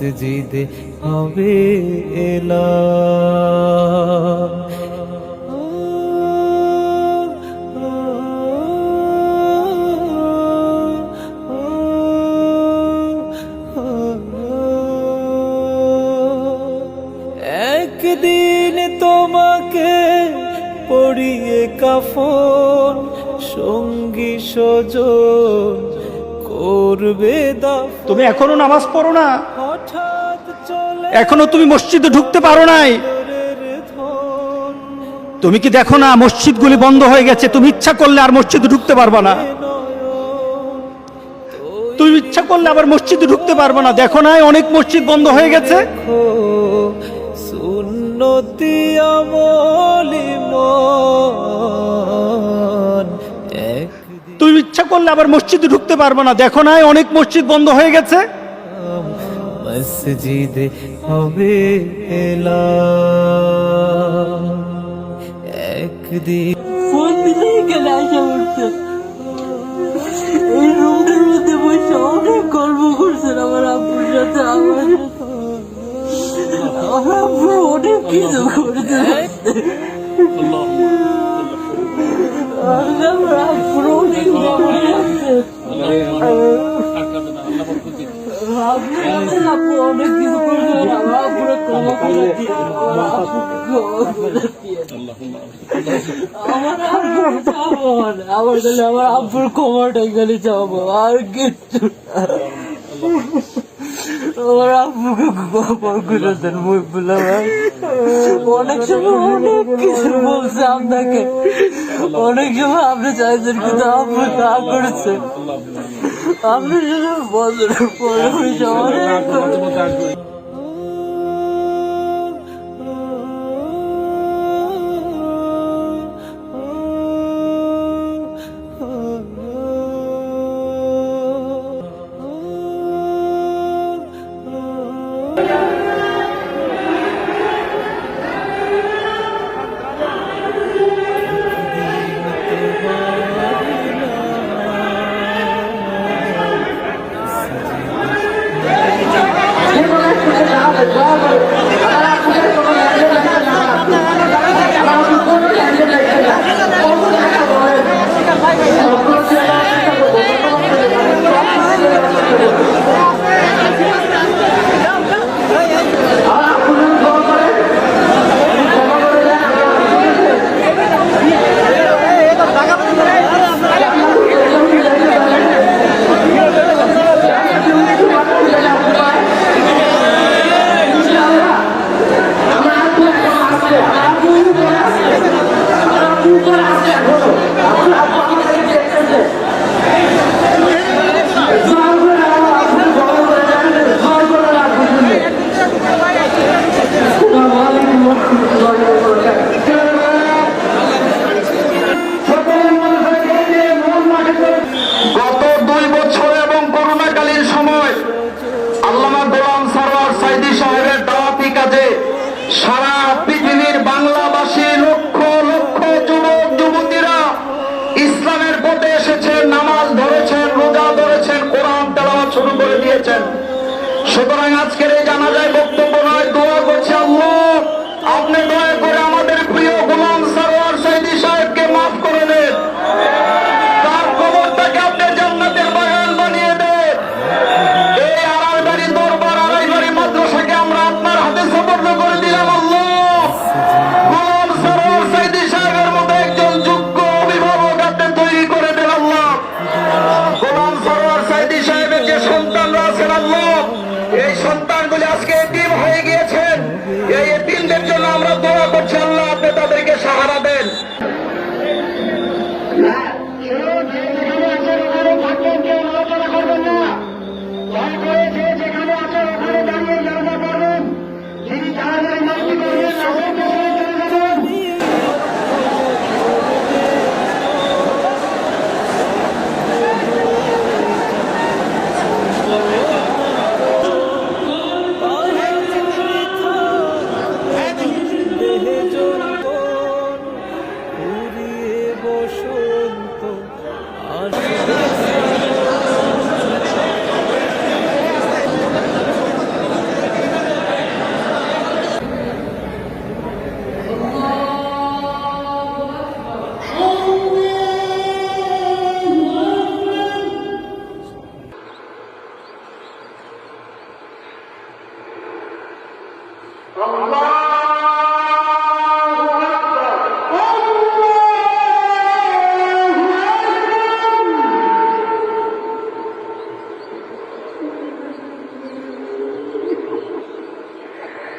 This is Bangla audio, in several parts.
মসজিদে হবে একদিন তোমাকে পড়িয়ে কাফন, সঙ্গী সজন করবে দাফন। তুমি এখনও নামাজ পড়ো না? এখনও তুমি মসজিদে ঢুকতে পারো নাই। তুমি কি দেখো না মসজিদগুলি বন্ধ হয়ে গেছে? তুমি ইচ্ছা করলে আর মসজিদে ঢুকতে পারবা না। তুমি ইচ্ছা করলে আবার মসজিদে ঢুকতে পারবা না। দেখো না অনেক মসজিদ বন্ধ হয়ে গেছে। তুমি ইচ্ছা করলে আবার মসজিদে ঢুকতে পারবা না। দেখো না অনেক মসজিদ বন্ধ হয়ে গেছে। মসজিদে হবে এলাম একদিন ফোন উঠছে মধ্যে করছেন আমার আব্বুর সাথে আমার। আমার অনেক কিছু না। আমার আব্বুর কোমরটাই গেলে চাবো, আর কিচ্ছু আমার অনেক সময় কিছু বলছে আপনাকে। অনেক আপনি চাইছেন কিন্তু আব্বু তা করছে। আপনি শুধু বছরের পরে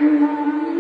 সম্মানিত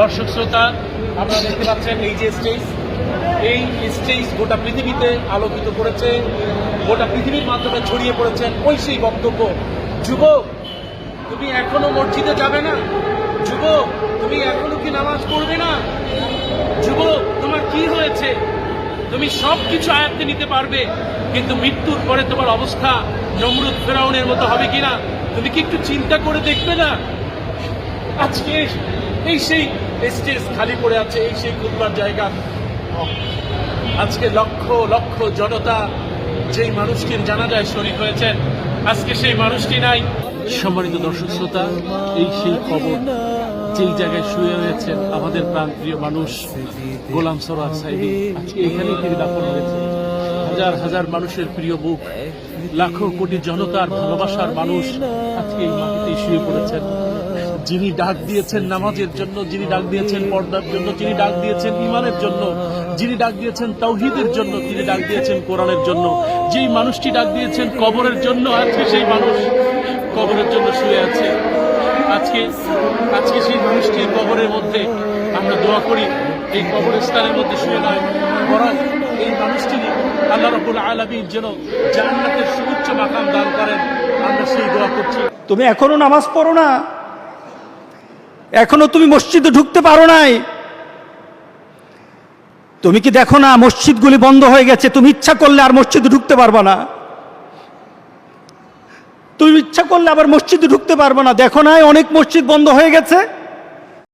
দর্শক শ্রোতা, আপনারা দেখতে পাচ্ছেন এই যে স্টেজ এই স্টেজ গোটা পৃথিবীতে আলোকিত করেছে, গোটা পৃথিবীর মাধ্যমে ছড়িয়ে পড়েছেন ওই সেই বক্তব্য। যুবক, তুমি এখনও মসজিদে যাবে না? যুবক, তুমি এখনও কি নামাজ পড়বে না? যুবক, তোমার কি হয়েছে? তুমি সব কিছু আয়ত্তে নিতে পারবে, কিন্তু মৃত্যুর পরে তোমার অবস্থা নমরুদ ফেরাউনের মতো হবে কিনা? তুমি কি একটু চিন্তা করে দেখবে না? আজকে এই সেই স্টেজ খালি পড়ে আছে, এই সেই খুদবার জায়গা। আজকে লক্ষ লক্ষ জনতা যেই মানুষটির জানা যায় শরীক হয়েছেন, আজকে সেই মানুষটি নাই। সম্মানিত দর্শক শ্রোতা, এই সেই খবর যেই জায়গায় শুয়ে রয়েছেন আমাদের প্রাণপ্রিয় মানুষ গোলাম সরোয়ার সাইদি আজকে এখানেই তিনি দাফন হয়েছে হাজার হাজার মানুষের প্রিয় বুক, লাখো কোটি জনতার ভালোবাসার মানুষ আজকে এই মাটিতে শুয়ে পড়েছেন। যিনি ডাক দিয়েছেন নামাজের জন্য, যিনি ডাক দিয়েছেন পর্দার জন্য, যিনি ডাক দিয়েছেন ইমানের জন্য, যিনি ডাক দিয়েছেন তৌহিদের জন্য, তিনি ডাক দিয়েছেন কোরআনের জন্য। যেই মানুষটি ডাক দিয়েছেন কবরের জন্য আজকে সেই মানুষ কবরের জন্য শুয়ে আছে। আজকে আজকে সেই মানুষটির কবরের মধ্যে, আমরা দোয়া করি, এই কবরস্থানের মধ্যে শুয়ে নয়, বরং এই মানুষটি আল্লাহ রবুল আলমীর যেন জান্নাতের সুউচ্চ মাকাম দান করেন, আমরা সেই দোয়া করছি। তুমি এখনও নামাজ পড়ো না? এখনও তুমি মসজিদে ঢুকতে পারো নাই। তুমি কি দেখো না মসজিদগুলি বন্ধ হয়ে গেছে? তুমি ইচ্ছা করলে আর মসজিদে ঢুকতে পারবা না। তুমি ইচ্ছা করলে আবার মসজিদে ঢুকতে পারব না। দেখো না অনেক মসজিদ বন্ধ হয়ে গেছে।